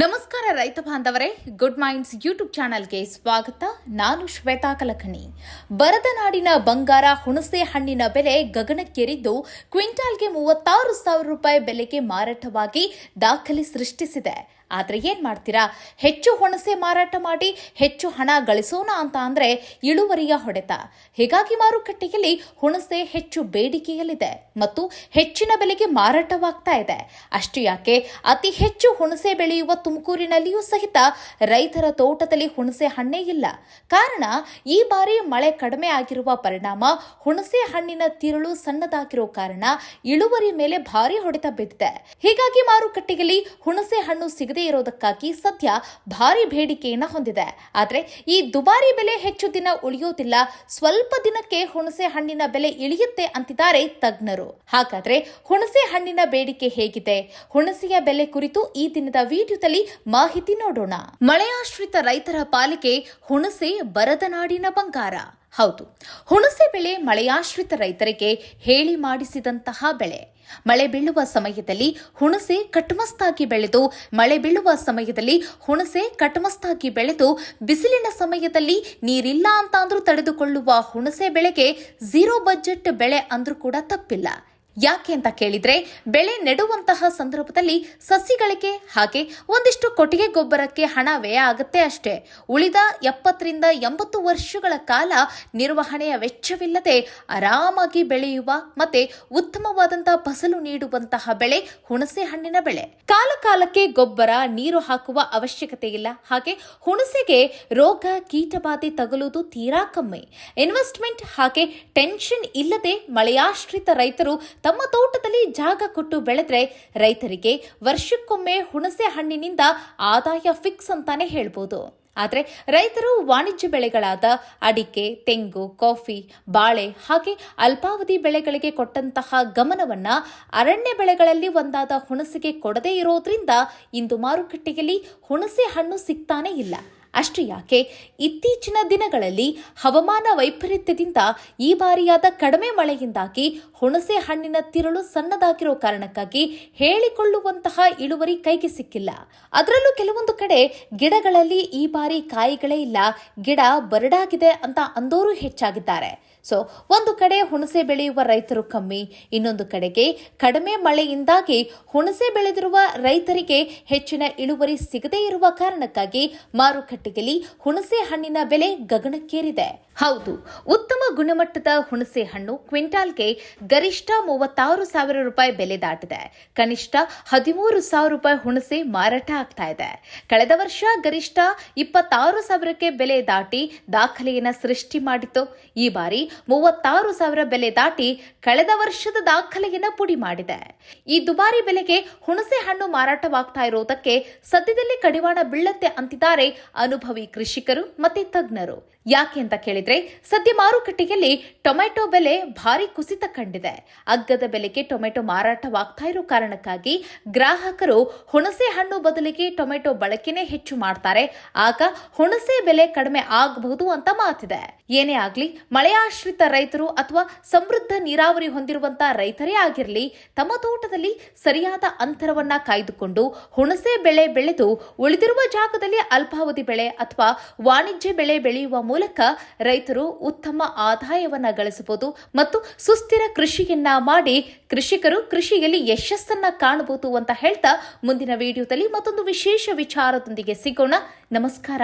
ನಮಸ್ಕಾರ ರೈತ ಬಾಂಧವರೇ ಗುಡ್ ಮೈಂಡ್ಸ್ ಯೂಟ್ಯೂಬ್ ಚಾನೆಲ್ಗೆ ಸ್ವಾಗತ. ನಾನು ಶ್ವೇತಾ ಕಲಕಣಿ. ಬರದ ನಾಡಿನ ಬಂಗಾರ ಹುಣಸೆ ಹಣ್ಣಿನ ಬೆಲೆ ಗಗನಕ್ಕೇರಿದ್ದು, ಕ್ವಿಂಟಾಲ್ಗೆ ಮೂವತ್ತಾರು ಸಾವಿರ ರೂಪಾಯಿ ಬೆಲೆಗೆ ಮಾರಾಟವಾಗಿ ದಾಖಲೆ ಸೃಷ್ಟಿಸಿದೆ. ಆದ್ರೆ ಏನು ಮಾಡ್ತೀರಾ? ಹೆಚ್ಚು ಹುಣಸೆ ಮಾರಾಟ ಮಾಡಿ, ಹೆಚ್ಚು ಹಣ ಗಳಿಸೋಣ ಅಂತ ಅಂದರೆ ಇಳುವರಿಯ ಹೊಡೆತ. ಹೀಗಾಗಿ ಮಾರುಕಟ್ಟೆಯಲ್ಲಿ ಹುಣಸೆ ಹೆಚ್ಚು ಬೇಡಿಕೆಯಲ್ಲಿದೆ ಮತ್ತು ಹೆಚ್ಚಿನ ಬೆಲೆಗೆ ಮಾರಾಟವಾಗ್ತಾ ಇದೆ. ಅಷ್ಟು ಯಾಕೆ? ಅತಿ ಹೆಚ್ಚು ಹುಣಸೆ ಬೆಳೆಯುವ ತುಮಕೂರಿನಲ್ಲಿಯೂ ಸಹಿತ ರೈತರ ತೋಟದಲ್ಲಿ ಹುಣಸೆ ಹಣ್ಣೇ ಇಲ್ಲ. ಕಾರಣ, ಈ ಬಾರಿ ಮಳೆ ಕಡಿಮೆ ಆಗಿರುವ ಪರಿಣಾಮ ಹುಣಸೆ ಹಣ್ಣಿನ ತಿರುಳು ಸಣ್ಣದಾಗಿರೋ ಕಾರಣ ಇಳುವರಿ ಮೇಲೆ ಭಾರಿ ಹೊಡೆತ ಬಿದ್ದಿದೆ. ಹೀಗಾಗಿ ಮಾರುಕಟ್ಟೆಯಲ್ಲಿ ಹುಣಸೆ ಹಣ್ಣು ಸಿಗದೇ ಇರೋದಕ್ಕಾಗಿ ಸದ್ಯ ಭಾರಿ ಬೇಡಿಕೆಯನ್ನು ಹೊಂದಿದೆ. ಆದ್ರೆ ಈ ದುಬಾರಿ ಬೆಲೆ ಹೆಚ್ಚು ದಿನ ಉಳಿಯೋದಿಲ್ಲ, ಸ್ವಲ್ಪ ದಿನಕ್ಕೆ ಹುಣಸೆ ಹಣ್ಣಿನ ಬೆಲೆ ಇಳಿಯುತ್ತೆ ಅಂತಿದ್ದಾರೆ ತಜ್ಞರು. ಹಾಗಾದ್ರೆ ಹುಣಸೆ ಹಣ್ಣಿನ ಬೇಡಿಕೆ ಹೇಗಿದೆ? ಹುಣಸೆಯ ಬೆಲೆ ಕುರಿತು ಈ ದಿನದ ವಿಡಿಯೋದಲ್ಲಿ ಮಾಹಿತಿ ನೋಡೋಣ. ಮಳೆಯಾಶ್ರಿತ ರೈತರ ಪಾಲಿಗೆ ಹುಣಸೆ ಬರದ ನಾಡಿನ ಬಂಗಾರ. ಹೌದು, ಹುಣಸೆ ಬೆಳೆ ಮಳೆಯಾಶ್ರಿತ ರೈತರಿಗೆ ಹೇಳಿ ಮಾಡಿಸಿದಂತಹ ಬೆಳೆ. ಮಳೆ ಬೀಳುವ ಸಮಯದಲ್ಲಿ ಹುಣಸೆ ಕಟ್ಮಸ್ತಾಗಿ ಬೆಳೆದು, ಮಳೆ ಬೀಳುವ ಸಮಯದಲ್ಲಿ ಹುಣಸೆ ಕಟ್ಮಸ್ತಾಗಿ ಬೆಳೆದು, ಬಿಸಿಲಿನ ಸಮಯದಲ್ಲಿ ನೀರಿಲ್ಲ ಅಂತ ಅಂದ್ರೂ ತಡೆದುಕೊಳ್ಳುವ ಹುಣಸೆ ಬೆಳೆಗೆ ಝೀರೋ ಬಜೆಟ್ ಬೆಳೆ ಅಂದ್ರೂ ಕೂಡ ತಪ್ಪಿಲ್ಲ. ಯಾಕೆ ಅಂತ ಕೇಳಿದ್ರೆ ಬೆಳೆ ನೆಡುವಂತಹ ಸಂದರ್ಭದಲ್ಲಿ ಸಸಿಗಳಿಗೆ ಹಾಗೆ ಒಂದಿಷ್ಟು ಕೊಟ್ಟಿಗೆ ಗೊಬ್ಬರಕ್ಕೆ ಹಣ ವ್ಯಯ ಆಗುತ್ತೆ ಅಷ್ಟೇ. ಉಳಿದ ಎಪ್ಪತ್ತರಿಂದ ಎಂಬತ್ತು ವರ್ಷಗಳ ಕಾಲ ನಿರ್ವಹಣೆಯ ವೆಚ್ಚವಿಲ್ಲದೆ ಆರಾಮಾಗಿ ಬೆಳೆಯುವ ಮತ್ತೆ ಉತ್ತಮವಾದಂತಹ ಫಸಲು ನೀಡುವಂತಹ ಬೆಳೆ ಹುಣಸೆ ಹಣ್ಣಿನ ಬೆಳೆ. ಕಾಲ ಕಾಲಕ್ಕೆ ಗೊಬ್ಬರ, ನೀರು ಹಾಕುವ ಅವಶ್ಯಕತೆ ಇಲ್ಲ. ಹಾಗೆ ಹುಣಸೆಗೆ ರೋಗ, ಕೀಟಬಾಧೆ ತಗುಲುವುದು ತೀರಾ ಕಮ್ಮಿ. ಇನ್ವೆಸ್ಟ್ಮೆಂಟ್ ಹಾಗೆ ಟೆನ್ಷನ್ ಇಲ್ಲದೆ ಮಳೆಯಾಶ್ರಿತ ರೈತರು ತಮ್ಮ ತೋಟದಲ್ಲಿ ಜಾಗ ಕೊಟ್ಟು ಬೆಳೆದ್ರೆ ರೈತರಿಗೆ ವರ್ಷಕ್ಕೊಮ್ಮೆ ಹುಣಸೆ ಹಣ್ಣಿನಿಂದ ಆದಾಯ ಫಿಕ್ಸ್ ಅಂತಾನೆ ಹೇಳ್ಬೋದು. ಆದರೆ ರೈತರು ವಾಣಿಜ್ಯ ಬೆಳೆಗಳಾದ ಅಡಿಕೆ, ತೆಂಗು, ಕಾಫಿ, ಬಾಳೆ ಹಾಗೆ ಅಲ್ಪಾವಧಿ ಬೆಳೆಗಳಿಗೆ ಕೊಟ್ಟಂತಹ ಗಮನವನ್ನ ಅರಣ್ಯ ಬೆಳೆಗಳಲ್ಲಿ ಒಂದಾದ ಹುಣಸೆಗೆ ಕೊಡದೇ ಇರೋದ್ರಿಂದ ಇಂದು ಮಾರುಕಟ್ಟೆಯಲ್ಲಿ ಹುಣಸೆ ಹಣ್ಣು ಸಿಗ್ತಾನೇ ಇಲ್ಲ. ಅಷ್ಟು ಯಾಕೆ? ಇತ್ತೀಚಿನ ದಿನಗಳಲ್ಲಿ ಹವಾಮಾನ ವೈಪರೀತ್ಯದಿಂದ ಈ ಬಾರಿಯಾದ ಕಡಿಮೆ ಮಳೆಯಿಂದಾಗಿ ಹುಣಸೆ ಹಣ್ಣಿನ ತಿರುಳು ಸಣ್ಣದಾಗಿರೋ ಕಾರಣಕ್ಕಾಗಿ ಹೇಳಿಕೊಳ್ಳುವಂತಹ ಇಳುವರಿ ಕೈಗೆ ಸಿಕ್ಕಿಲ್ಲ. ಅದರಲ್ಲೂ ಕೆಲವೊಂದು ಕಡೆ ಗಿಡಗಳಲ್ಲಿ ಈ ಬಾರಿ ಕಾಯಿಗಳೇ ಇಲ್ಲ, ಗಿಡ ಬರಡಾಗಿದೆ ಅಂತ ಅಂದೋರು ಹೆಚ್ಚಾಗಿದ್ದಾರೆ. ಸೊ ಒಂದು ಕಡೆ ಹುಣಸೆ ಬೆಳೆಯುವ ರೈತರು ಕಮ್ಮಿ, ಇನ್ನೊಂದು ಕಡೆಗೆ ಕಡಿಮೆ ಮಳೆಯಿಂದಾಗಿ ಹುಣಸೆ ಬೆಳೆದಿರುವ ರೈತರಿಗೆ ಹೆಚ್ಚಿನ ಇಳುವರಿ ಸಿಗದೇ ಇರುವ ಕಾರಣಕ್ಕಾಗಿ ಮಾರುಕಟ್ಟೆಯಲ್ಲಿ ಹುಣಸೆ ಹಣ್ಣಿನ ಬೆಲೆ ಗಗನಕ್ಕೇರಿದೆ. ಹೌದು, ಉತ್ತಮ ಗುಣಮಟ್ಟದ ಹುಣಸೆ ಹಣ್ಣು ಕ್ವಿಂಟಾಲ್ಗೆ ಗರಿಷ್ಠ ಮೂವತ್ತಾರು ಸಾವಿರ ರೂಪಾಯಿ ಬೆಲೆ ದಾಟಿದೆ. ಕನಿಷ್ಠ ಹದಿಮೂರು ಸಾವಿರ ರೂಪಾಯಿ ಹುಣಸೆ ಮಾರಾಟ ಆಗ್ತಾ ಇದೆ. ಕಳೆದ ವರ್ಷ ಗರಿಷ್ಠ ಇಪ್ಪತ್ತಾರು ಸಾವಿರಕ್ಕೆ ಬೆಲೆ ದಾಟಿ ದಾಖಲೆಯನ್ನು ಸೃಷ್ಟಿ ಮಾಡಿತ್ತು. ಈ ಬಾರಿ ಮೂವತ್ತಾರು ಸಾವಿರ ಬೆಲೆ ದಾಟಿ ಕಳೆದ ವರ್ಷದ ದಾಖಲೆಯನ್ನು ಪುಡಿ ಮಾಡಿದೆ. ಈ ದುಬಾರಿ ಬೆಲೆಗೆ ಹುಣಸೆ ಹಣ್ಣು ಮಾರಾಟವಾಗ್ತಾ ಇರುವುದಕ್ಕೆ ಸದ್ಯದಲ್ಲಿ ಕಡಿವಾಣ ಬೀಳತ್ತೆ ಅಂತಿದ್ದಾರೆ ಅನುಭವಿ ಕೃಷಿಕರು ಮತ್ತೆ ತಜ್ಞರು ಯಾಕೆ ಅಂತ ಕೇಳಿದ್ರೆ, ಸದ್ಯ ಮಾರುಕಟ್ಟೆಯಲ್ಲಿ ಟೊಮೆಟೊ ಬೆಲೆ ಭಾರಿ ಕುಸಿತ ಕಂಡಿದೆ. ಅಗ್ಗದ ಬೆಲೆಗೆ ಟೊಮೆಟೊ ಮಾರಾಟವಾಗ್ತಾ ಇರೋ ಕಾರಣಕ್ಕಾಗಿ ಗ್ರಾಹಕರು ಹುಣಸೆ ಹಣ್ಣು ಬದಲಿಗೆ ಟೊಮೆಟೊ ಬಳಕೆನೇ ಹೆಚ್ಚು ಮಾಡ್ತಾರೆ. ಆಗ ಹುಣಸೆ ಬೆಲೆ ಕಡಿಮೆ ಆಗಬಹುದು ಅಂತ ಮಾತಿದೆ. ಏನೇ ಆಗ್ಲಿ ಮಳೆಯಾಶ್ರಿತ ರೈತರು ಅಥವಾ ಸಮೃದ್ಧ ನೀರಾವರಿ ಹೊಂದಿರುವಂತಹ ರೈತರೇ ಆಗಿರಲಿ, ತಮ್ಮ ತೋಟದಲ್ಲಿ ಸರಿಯಾದ ಅಂತರವನ್ನ ಕಾಯ್ದುಕೊಂಡು ಹುಣಸೆ ಬೆಳೆ ಬೆಳೆದು ಉಳಿದಿರುವ ಜಾಗದಲ್ಲಿ ಅಲ್ಪಾವಧಿ ಬೆಳೆ ಅಥವಾ ವಾಣಿಜ್ಯ ಬೆಳೆ ಬೆಳೆಯುವ ಮೂಲಕ ರೈತರು ಉತ್ತಮ ಆದಾಯವನ್ನ ಗಳಿಸಬಹುದು ಮತ್ತು ಸುಸ್ಥಿರ ಕೃಷಿಯನ್ನ ಮಾಡಿ ಕೃಷಿಕರು ಕೃಷಿಯಲ್ಲಿ ಯಶಸ್ಸನ್ನ ಕಾಣಬಹುದು ಅಂತ ಹೇಳ್ತಾ ಮುಂದಿನ ವಿಡಿಯೋದಲ್ಲಿ ಮತ್ತೊಂದು ವಿಶೇಷ ವಿಚಾರದೊಂದಿಗೆ ಸಿಗೋಣ. ನಮಸ್ಕಾರ.